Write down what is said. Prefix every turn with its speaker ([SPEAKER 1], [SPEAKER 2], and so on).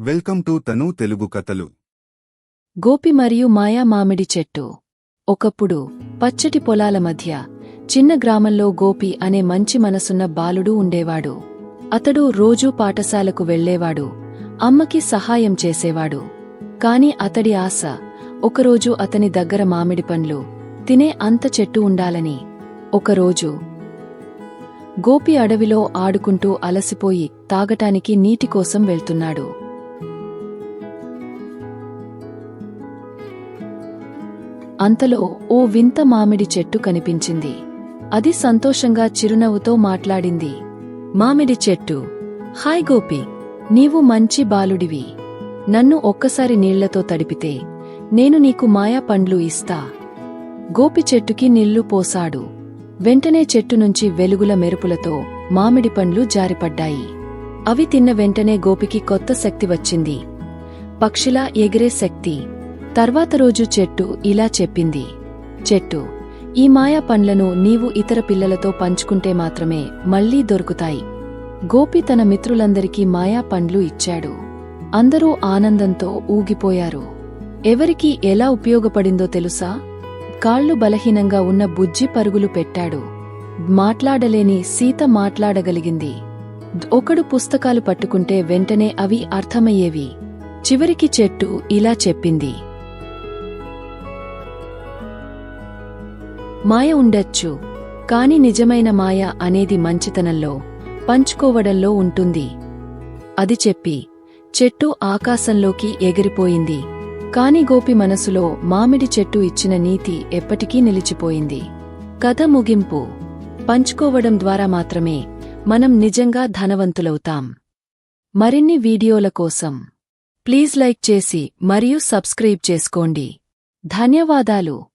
[SPEAKER 1] Welcome to తను తెలుగు కథలు.
[SPEAKER 2] గోపి మరియు మాయా మామిడి చెట్టు. ఒకప్పుడు పచ్చటి పొలాల మధ్య చిన్న గ్రామంలో గోపి అనే మంచి మనసున్న బాలుడు ఉండేవాడు. అతడు రోజూ పాఠశాలకు వెళ్ళేవాడు అమ్మకి సహాయం చేసేవాడు. కాని అతడి ఆశ ఒకరోజు అతని దగ్గర మామిడి పండ్లు తినే అంత చెట్టు ఉండాలని. ఒకరోజు గోపి అడవిలో ఆడుకుంటూ అలసిపోయి తాగటానికి నీటి కోసం వెళ్తున్నాడు. అంతలో ఓ వింత మామిడి చెట్టు కనిపించింది. అది సంతోషంగా చిరునవ్వుతో మాట్లాడింది. మామిడి చెట్టు. హాయ్ గోపి. నీవు మంచి బాలుడివి. నన్ను ఒక్కసారి నీళ్ళతో తడిపితే నేను నీకు మాయా పండ్లు ఇస్తా. గోపి చెట్టుకి నీళ్ళు పోసాడు. వెంటనే చెట్టు నుంచి వెలుగుల మెరుపులతో మామిడి పండ్లు జారిపడ్డాయి. అవి తిన్న వెంటనే గోపికి కొత్త శక్తి వచ్చింది. పక్షిలా ఎగిరే శక్తి. తర్వాత రోజు చెట్టు ఇలా చెప్పింది. చెట్టు ఈ మాయా పండ్లను నీవు ఇతర పిల్లలతో పంచుకుంటే మాత్రమే మళ్ళీ దొరుకుతాయి. గోపి తన మిత్రులందరికీ మాయా పండ్లు ఇచ్చాడు. అందరూ ఆనందంతో ఊగిపోయారు. ఎవరికి ఎలా ఉపయోగపడిందో తెలుసా? కాళ్ళు బలహీనంగా ఉన్న బుజ్జి పరుగులు పెట్టాడు. మాట్లాడలేని సీత మాట్లాడగలిగింది. ఒకడు పుస్తకాలు పట్టుకుంటే వెంటనే అవి అర్థమయ్యేవి. చివరికి చెట్టు ఇలా చెప్పింది. మాయ ఉండొచ్చు. కాని నిజమైన మాయ అనేది మంచితనంలో పంచుకోవడంలో ఉంటుంది. అది చెప్పి చెట్టు ఆకాశంలోకి ఎగిరిపోయింది. కాని గోపి మనసులో మామిడి చెట్టు ఇచ్చిన నీతి ఎప్పటికీ నిలిచిపోయింది. కథ ముగింపు. పంచుకోవడం ద్వారా మాత్రమే మనం నిజంగా ధనవంతులవుతాం. మరిన్ని వీడియోల కోసం ప్లీజ్ లైక్ చేసి మరియు సబ్స్క్రైబ్ చేసుకోండి. ధన్యవాదాలు.